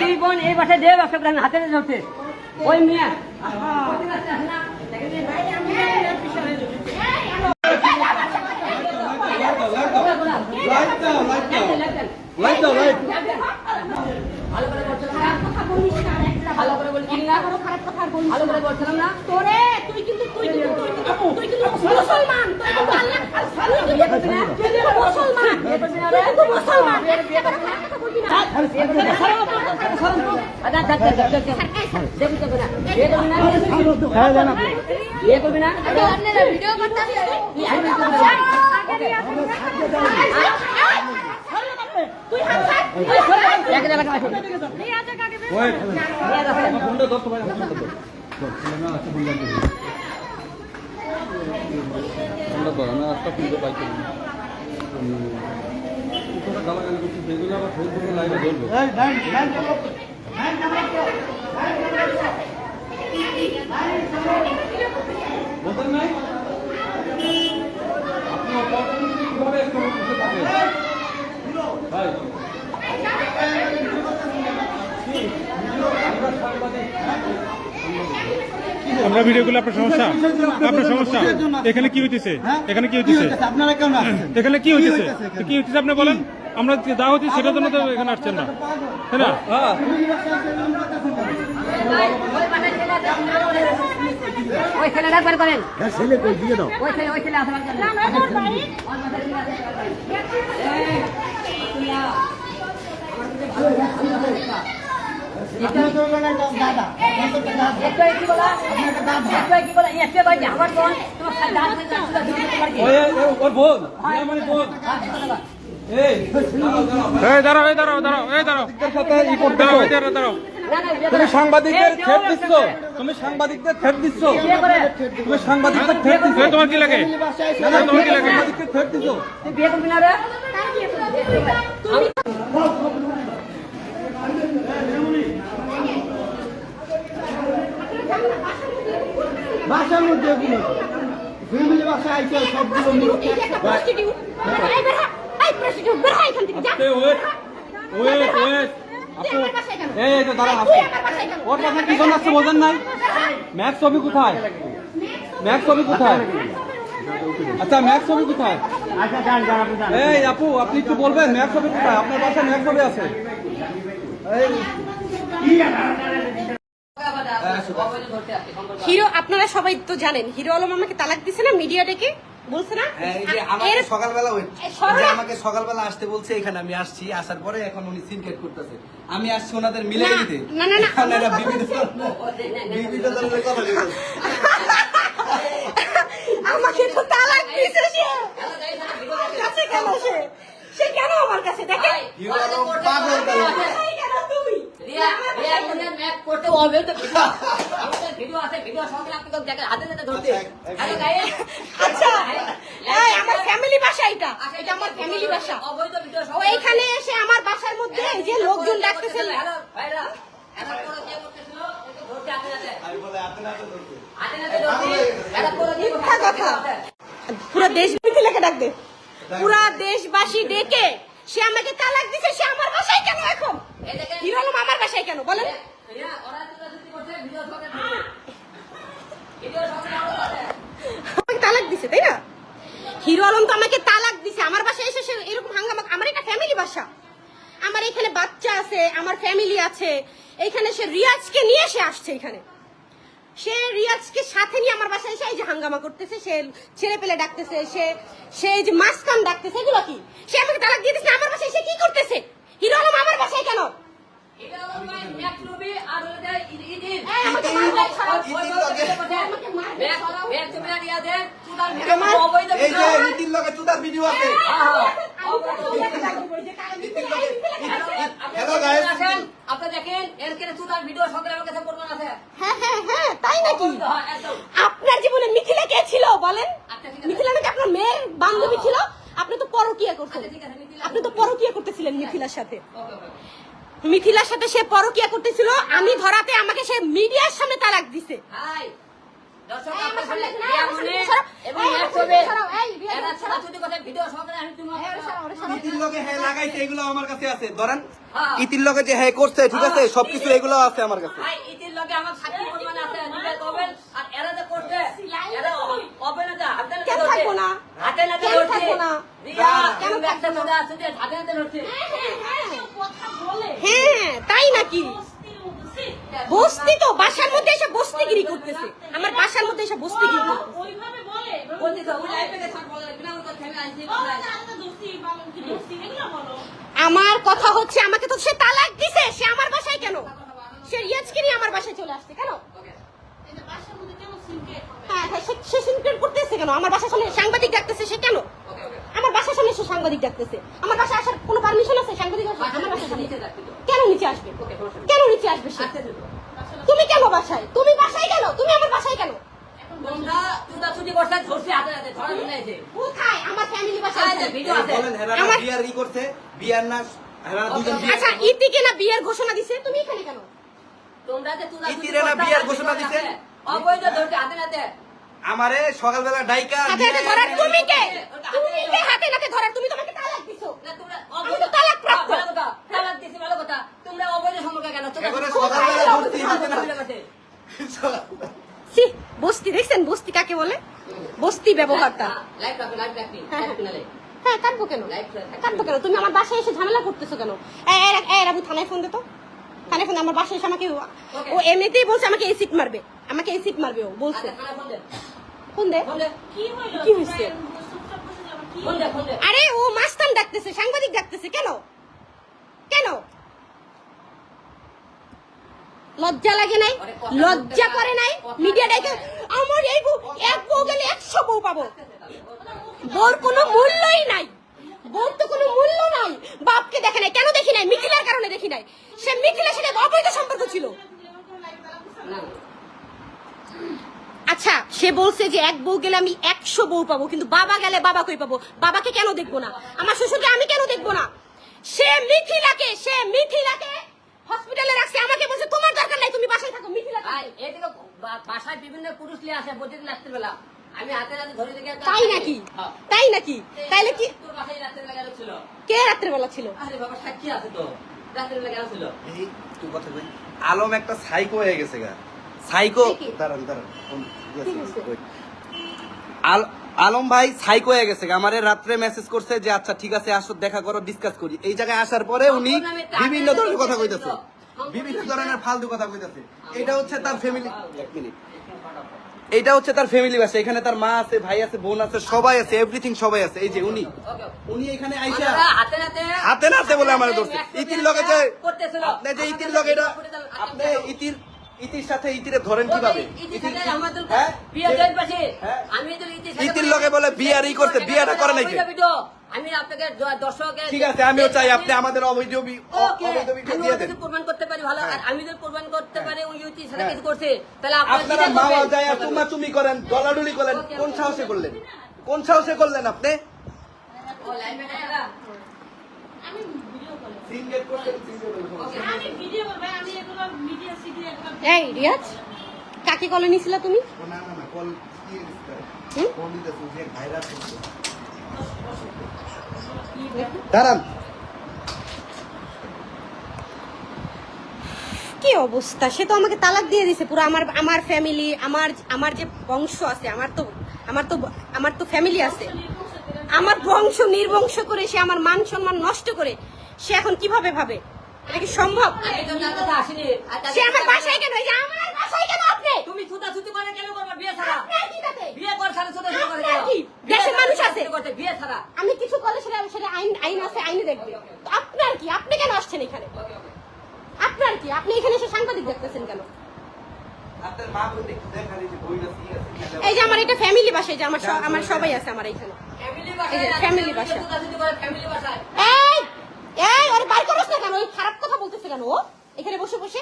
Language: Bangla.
দুই বোন। এই বাসায় দেহ ব্যবসা করে হাতে ধরতে ওই মিয়া লাইট দাও লাইট দাও লাইট দাও লাইট ভালো করে বলছিলাম না ভালো করে বলছি না ভালো করে বলছিলাম না তোরে তুই কিন্তু তুই কিন্তু তুই কিন্তু তুই কিন্তু মুসলমান তুই কিন্তু আল্লাহ আর সালি কিন্তু তুই কিন্তু মুসলমান তুই কিন্তু মুসলমান একটা কথা একটা গালাগালি করছিস সেগুলো আবার ফেসবুকে লাইভে ধরবো বলতেন নাই আপনি অপরচুনিটি কীভাবে এক্সপ্লোর করতে পারবেন ভাই আমরা সাংবাদিক আমরা ভিডিও করলে আপনার সমস্যা? আপনার সমস্যা? এখানে কি হইতেছে? এখানে কি হইতেছে? আপনারা এখানে কি হইতেছে? কি হইতেছে আপনি বলেন? আমরা যা হচ্ছে সেটার জন্য তো এখানে আসছেন না। তাই না? হ্যাঁ ওই ছেলেটা একবার করেন। ছেলে কই? দিয়ে দাও। ওই ছেলে ওই ছেলে আসবার আমার বোন। হয়ে ওই- ওর বোন। আমার বোন। এই দাঁড়াও। এই এই এই তুমি সাংবাদিকদের এই, দিচ্ছ। তুমি সাংবাদিকদের থ্রেট দিচ্ছ। তুমি সাংবাদিকদের থ্রেট দিচ্ছ। তোমার কি লাগে? তোমার কি লাগে? সাংবাদিকদের দিচ্ছ। বাসার মধ্যে ফ্যামিলি বাসায় আইছে সবগুলো এই বের এখান থেকে যা। Wait wait wait. আপু তো দাঁড়ান? ওর কথা কি জন্য আসছে বোঝেন নাই ম্যাক্স ছবি কোথায়? ম্যাক্স ছবি কোথায়? আচ্ছা ম্যাক্স ছবি কোথায়? এই আপু আপনি একটু বলবেন ম্যাক্স ছবি কোথায়? আপনার বাসায় ম্যাক্স ছবি আছে। হিরো আপনারা সবাই তো জানেন হিরো আলম আমাকে তালাক দিছে না মিডিয়া ডেকে? বলছে না? হ্যাঁ, এই যে আমাকে সকালবেলা আমাকে সকালবেলা আসতে বলছে এখানে আমি আসছি আসার পরে এখন উনি সিনকেট করতেছে। আমি আসছি ওনাদের মিলে দিতে। না, না, না। বিবিধ বিবিধ ধরনের কথা আমাকে তো তালাক দিছে সে। কাছে কেন সে? সে কেন আমার কাছে? দেখে। পাগল কালো। রিয়া রিয়া কোনে ম্যাপ করতে হবে তো ভিডিও আছে ভিডিও সঙ্গে আপনাকে দেখে হাতে হাতে ধরতে। হ্যালো গাইস আচ্ছা এই আমার ফ্যামিলি বাসা এটা এটা আমার ফ্যামিলি বাসা অবৈধ ভিডিও ও এইখানে এসে আমার বাসার মধ্যে এই যে লোকজন ডাকতেছে হ্যালো ভাইরা এরা করে কে করতেছিল? ধরতে হাতে হাতে। আমি বলে হাতে নাতে ধরতে। হাতে হাতে ধরতে। এরা করে মিথ্যা কথা। পুরো দেশ মিথিলাকে ডাক দে। পুরা দেশবাসী ডেকে সে আমাকে তালাক দিছে সে আমার বাসায় কেন এখন? আমার বাসায় কেন? বলেন রিয়া ওরা তো সত্যি করছে ভিডিও সঙ্গে ভিডিও সঙ্গে ধরতে আমাকে তালাক দিছে তাই না হিরো আলম তো আমাকে তালাক দিছে আমার বাসায় এসে সে এরকম হাঙ্গামা আমার এটা ফ্যামিলি বাসা আমার এখানে বাচ্চা আছে আমার ফ্যামিলি আছে এখানে সে রিয়াজকে নিয়ে সে আসছে এখানে সে রিয়াজকে সাথে নিয়ে আমার বাসায় এসে এই যে হাঙ্গামা করতেছে সে ছেলে পেলে ডাকতেছে সে সে যে মাসকাম ডাকতেছে এগুলো কি সে আমাকে তালাক দিয়ে দিচ্ছে আমার বাসায় সে কি করতেছে হিরো আলম আমার বাসায় কেন এটা আপনি দেখেন এর কেন ভিডিও আমার কাছে আছে। হ্যাঁ হ্যাঁ হ্যাঁ তাই নাকি? আপনার জীবনে মিথিলা কে ছিল বলেন? আচ্ছা। মিথিলা নাকি আপনার মেয়ের বান্ধবী ছিল? আপনি তো পরকিয়া করতেন। আচ্ছা, মিথিলা- আপনি তো পরকিয়া করতেছিলেন মিথিলার সাথে। মিথিলার সাথে সে পরকিয়া করতেছিল আমি ধরাতে আমাকে সে মিডিয়ার সামনে তালাক দিছে। হাই। দর্শক। এবং এরা ভিডিও সহকারে আমি। ইতির লগে হ্যাঁ। লাগাইছে এগুলো আমার কাছে আছে। ধরেন হ্যাঁ। ইতির লগে যে হ্যাঁ করছে ঠিক আছে? হ্যাঁ, সবকিছু এগুলো আছে আমার কাছে। ভাই ইতির লগে আমার সাক্ষী পরিমাণ আছে নিজে করবেন আর এরা যে করছে এরা হবে না হাতে নাতে কেন থাকব না? হাতে নাতে থাকব না? রিয়া কেন কেন একটা না? আছে যে হাতে নাতে ধরছে হ্যাঁ তাই নাকি? বস্তি তো বাসার মধ্যে এসে বস্তিগিরি করতেছে। আমার বাসার মধ্যে এসে বস্তিগিরি আমার কথা হচ্ছে আমাকে তো সে তালাক দিছে সে আমার বাসায় কেন? সে রিয়াজকে নিয়ে আমার বাসায় চলে আসছে কেন? হ্যাঁ হ্যাঁ সে- সিনক্রেট করতেছে কেন? আমার বাসার সামনে সাংবাদিক ডাকতেছে সে কেন? আমার বাসার সামনে সে সাংবাদিক ডাকতেছে। আমার বাসায় আসার কোনো পারমিশন আছে? সাংবাদিক আমার বাসার সামনে নিচে কেন নিচে আসবে? কেন নিচে আসবে সে। তুমি কেন বাসায়? তুমি বাসায় কেন? তুমি আমার বাসায় কেন? আমার ফ্যামিলি বাসায় আচ্ছা ইতিকে না বিয়ের ঘোষণা দিছে? তুমি এখানে কেন? তোমরা যে বিয়ার ঘোষণা দিছে? অবৈধ হাতে নাতে সকালবেলা ডাইকা হাতে হাতে ধরার তুমি কে? তুমি কে হাতে নাতে ধরার? তুমি তোমাকে তালাক দিছো? না, তোমরা আমি অবৈধ তো তালাক প্রাপ্ত। ভালো কথা, তালাক দিছি, ভালো কথা। তোমরা অবৈধ সম্পর্কে কেন? তোমরা এবারে কোথায় সকালবেলা যাও? ধরছি, হাতে হাতে নাতে ধরে। সি বস্তি দেখছেন বস্তি কাকে বলে বস্তি ব্যবহারটা? হ্যাঁ, হ্যাঁ কাটবো কেন? কাটবো কেন? তুমি আমার বাসায় এসে ঝামেলা করতেছো কেন? থানায় ফোন দে তো। থানায় ফোন আমার বাসায় এসে আমাকে ও এমনিতেই বলছে আমাকে মারবে। আমাকে মারবে ও বলছে। আচ্ছা, ফোন দে। ফোন দে। কি হয়েছে? ফোন দে, ফোন দে। আরে ও মাস্তান ডাকতেছে সাংবাদিক ডাকতেছে কেন? কেন? লজ্জা লাগে নাই? লজ্জা করে নাই? মিডিয়া ডাকে আচ্ছা সে বলছে যে এক বউ গেলে আমি একশো বউ পাবো, কিন্তু বাবা গেলে বাবা কই পাবো? বাবাকে কেন দেখব না? আমার শ্বশুরকে আমি কেন দেখব না? সে মিথিলাকে সে মিথিলাকে হসপিটালে রাখছে আমাকে বলছে তোমার দরকার নাই তুমি বাসায় থাকো মিথিলা এদিকে বাসায় বিভিন্ন পুরুষ নিয়ে আসে প্রতিদিন রাত্রিবেলা। আমি হাতে হাতে ধরে দেখে তাই নাকি? হ্যাঁ। তাই নাকি? তাইলে কি তোর বাসায় রাত্রিবেলা গেল ছিল। কে রাত্রেবেলা ছিল? আরে বাবা সাক্ষী আছে তো। রাত্রিবেলা গেল ছিল। এই, তুই কথা কই। আলম একটা সাইকো হয়ে গেছে গা। সাইকো দাঁড়ান দাঁড়ান কোন- কি হয়েছে? wait. আল- আলম ভাই সাইকো হয়ে গেছে। আমারে রাত্রে মেসেজ করছে যে আচ্ছা ঠিক আছে আসো দেখা করো ডিসকাস করি। এই জায়গায় আসার পরে উনি বিভিন্ন ধরনের কথা কইতাছে। বিভিন্ন ধরনের ফালতু কথা কইতাছে। এটা হচ্ছে তার ফ্যামিলি এক মিনিট এটা হচ্ছে তার ফ্যামিলি বাসা। এখানে তার মা আছে ভাই আছে বোন আছে সবাই আছে এভরিথিং সবাই আছে। এই যে উনি উনি এখানে আইসা হাতে নাতে হাতে নাতে বলে আমার ধরছে। ইতির লগে যে আপনি যে ইতির লগে এটা আপনি ইতির ইতির সাথে ইতিরে ধরেন কীভাবে ইতির- হ্যাঁ? হ্যাঁ? আমি লগে বলে বিয়ার ই করছে, বিয়াটা করে নাকি? আমি আপনাকে দর্শকের ঠিক আছে আমিও চাই আপনি আমাদের অবৈধ ভিডিও প্রমাণ করতে পারি ভালো আর হ্যাঁ। আমি যদি প্রমাণ করতে পারি ওই। কিছু করছে তাহলে আপনারা? যায় তুমা করেন ডলাডুলি করেন কোন সাহসে করলেন কোন সাহসে করলেন আপনি এই রিয়াজ কাকে কলে নিছিলা তুমি? দাঁড়ান। কি অবস্থা? সে তো আমাকে তালাক দিয়ে দিছে পুরো আমার আমার ফ্যামিলি আমার আমার যে বংশ আছে আমার তো আমার তো আমার তো ফ্যামিলি আছে। আমার বংশ নির্বংশ করে সে আমার মান সম্মান নষ্ট করে সে এখন কীভাবে ভাবে? এটা কি সম্ভব। সে আমার বাসায় কেন? এই যে আমার বাসায় কেন আপনি? তুমি করে কেন করবা বিয়ে ছাড়া? আপনার কি তাতে? বিয়ে কর ছাড়া ছুটাছুটি করে কেন? দেশের মানুষ আছে। ছুটাছুটি বিয়ে ছাড়া। আমি কিছু করলে সেটা সেটা আইন আইন আছে আইনে দেখবে। আপনার কি? আপনি কেন আসছেন এখানে? আপনার কি? আপনি এখানে এসে সাংবাদিক দেখতেছেন কেন? এই যে বইটা কি আছে এই যে আমার এটা ফ্যামিলি বাসা যে আমার আমার সবাই আছে আমার এখানে। ফ্যামিলি বাসা। এই এই ওরে বাইর করছ না কেন? ওই খারাপ কথা বলতেছে কেন ও? এখানে বসে বসে।